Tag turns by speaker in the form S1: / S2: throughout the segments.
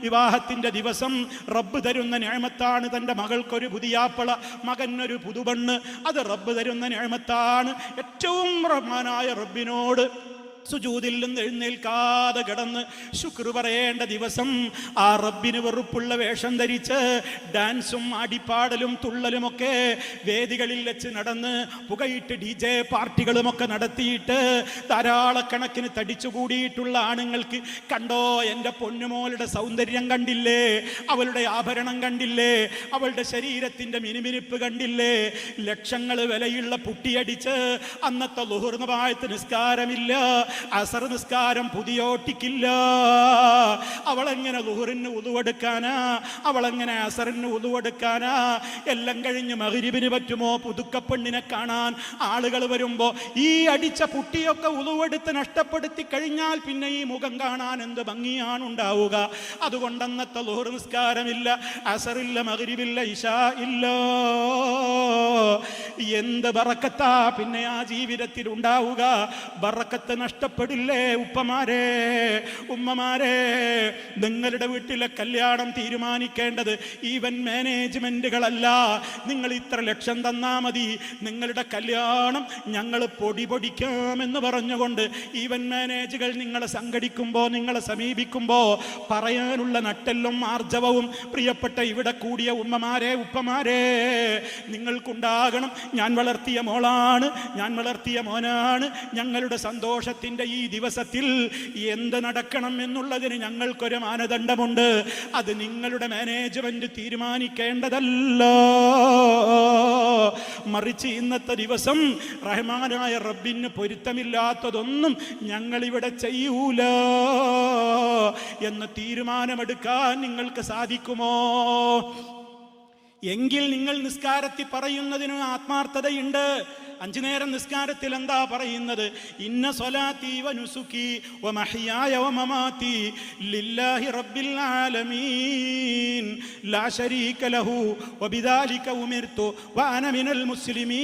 S1: വിവാഹത്തിന്റെ ദിവസം റബ്ബ് തരുന്ന ഞാമത്താണ് തന്റെ മകൾക്കൊരു പുതിയാപ്പള മകനൊരു പുതുപണ്ണ്. അത് റബ്ബ് തരുന്ന ഞാമത്താണ് ഏറ്റവും റഹ്മാനായ റബ്ബിനോട് സുജൂതിൽ നിന്ന് എഴുന്നേൽക്കാതെ കിടന്ന് ശുക്ർ പറയേണ്ട ദിവസം ആ റബ്ബിന് വെറുപ്പുള്ള വേഷം ധരിച്ച് ഡാൻസും ആടിപ്പാടലും തുള്ളലുമൊക്കെ വേദികളിൽ വെച്ച് നടന്ന് പുകയിട്ട് ഡി ജെ പാർട്ടികളുമൊക്കെ നടത്തിയിട്ട് ധാരാളക്കണക്കിന് തടിച്ചുകൂടിയിട്ടുള്ള ആണുങ്ങൾക്ക് കണ്ടോ എന്റെ പൊന്നുമോളുടെ സൗന്ദര്യം കണ്ടില്ലേ? അവളുടെ ആഭരണം കണ്ടില്ലേ? അവളുടെ ശരീരത്തിന്റെ മിനിമിനിപ്പ് കണ്ടില്ലേ? ലക്ഷങ്ങൾ വിലയുള്ള പുട്ടിയടിച്ച് അന്നത്തെ ലുഹുർന്നമായത്ത് നിസ്കാരമില്ല. അസർ നിസ്കാരം പുതിയോട്ടിക്കില്ല. അവളെങ്ങനെ ലുഹറിന് ഉതുവെടുക്കാനാ? അവളെങ്ങനെ അസറിന് ഉതുവെടുക്കാനാ? എല്ലാം കഴിഞ്ഞ് മകരിബിന് പറ്റുമോ? പുതുക്കപ്പെണ്ണിനെ കാണാൻ ആളുകൾ വരുമ്പോൾ ഈ അടിച്ച പുട്ടിയൊക്കെ ഉതുവെടുത്ത് നഷ്ടപ്പെടുത്തി കഴിഞ്ഞാൽ പിന്നെ ഈ മുഖം കാണാൻ എന്ത് ഭംഗിയാണ് ഉണ്ടാവുക? അതുകൊണ്ട് അന്നത്തെ ലുഹർ നിസ്കാരമില്ല അസറില്ല മകരിബില്ല ഇഷ ഇല്ല. എന്ത് ബറക്കത്താ പിന്നെ ആ ജീവിതത്തിൽ ഉണ്ടാവുക ബറക്കത്ത് നഷ്ടപ്പെടില്ലേ ഉപ്പമാരെ? ഉമ്മമാരെ നിങ്ങളുടെ വീട്ടിലെ കല്യാണം തീരുമാനിക്കേണ്ടത് ഈവൻ മാനേജ്മെന്റുകളല്ല നിങ്ങൾ ഇത്ര ലക്ഷം തന്നാ മതി. നിങ്ങളുടെ കല്യാണം ഞങ്ങൾ പൊടി പൊടിക്കാമെന്ന് പറഞ്ഞുകൊണ്ട് ഈവൻ മാനേജുകൾ നിങ്ങളെ സംഘടിക്കുമ്പോൾ നിങ്ങളെ സമീപിക്കുമ്പോൾ പറയാനുള്ള നട്ടെല്ലും ആർജവവും പ്രിയപ്പെട്ട ഇവിടെ കൂടിയ ഉമ്മമാരെ ഉപ്പമാരെ നിങ്ങൾക്കുണ്ടാകണം. ഞാൻ വളർത്തിയ മോളാണ് ഞാൻ വളർത്തിയ മോനാണ്. ഞങ്ങളുടെ സന്തോഷത്തിന്റെ ഈ ദിവസത്തിൽ എന്ത് നടക്കണം എന്നുള്ളതിന് ഞങ്ങൾക്കൊരു മാനദണ്ഡമുണ്ട്. അത് നിങ്ങളുടെ മാനേജ്മെന്റ് തീരുമാനിക്കേണ്ടതല്ല. മറിച്ച് ഇന്നത്തെ ദിവസം റഹ്മാനായ റബ്ബിന് പൊരുത്തമില്ലാത്തതൊന്നും ഞങ്ങളിവിടെ ചെയ്യൂല എന്ന് തീരുമാനമെടുക്കാൻ നിങ്ങൾക്ക് സാധിക്കുമോ? എങ്കിൽ നിങ്ങൾ നിസ്കാരത്തിൽ പറയുന്നതിന് ആത്മാർത്ഥതയുണ്ട്. അഞ്ചു നേരം നിസ്കാരത്തിൽ എന്താ പറയുന്നത്? ഇന്ന സ്വലാത്തി വനുസുഖി വമഹിയായ ലില്ലാഹി റബ്ബിൽ ആലമീൻ. ലാ ശരീക ലഹു വബിദാലിക മുസ്ലിമീൻ.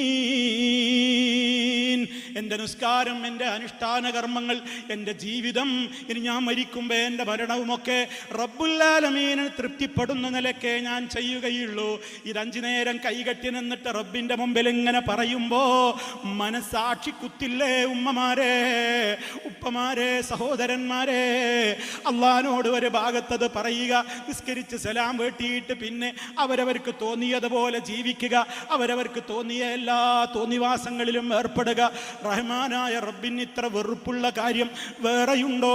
S1: നിസ്കാരം എന്റെ അനുഷ്ഠാന കർമ്മങ്ങൾ എന്റെ ജീവിതം ഇനി ഞാൻ മരിക്കുമ്പോൾ എന്റെ മരണവുമൊക്കെ റബ്ബുല്ലാലമീന് തൃപ്തിപ്പെടുന്ന നിലക്കേ ഞാൻ ചെയ്യുകയുള്ളൂ. ഇത് അഞ്ചു നേരം കൈകെട്ടി നിന്നിട്ട് റബ്ബിന്റെ മുമ്പിൽ ഇങ്ങനെ പറയുമ്പോ മനസാക്ഷി കുത്തില്ലേ ഉമ്മമാരെ ഉപ്പമാരെ സഹോദരന്മാരെ? അള്ളഹാനോട് ഒരു ഭാഗത്തത് പറയുക നിസ്കരിച്ച് സലാം വെട്ടിയിട്ട് പിന്നെ അവരവർക്ക് തോന്നിയതുപോലെ ജീവിക്കുക അവരവർക്ക് തോന്നിയ എല്ലാ തോന്നിവാസങ്ങളിലും ഏർപ്പെടുക. റഹ്മാനായ റബ്ബിന് ഇത്ര വെറുപ്പുള്ള കാര്യം വേറെയുണ്ടോ?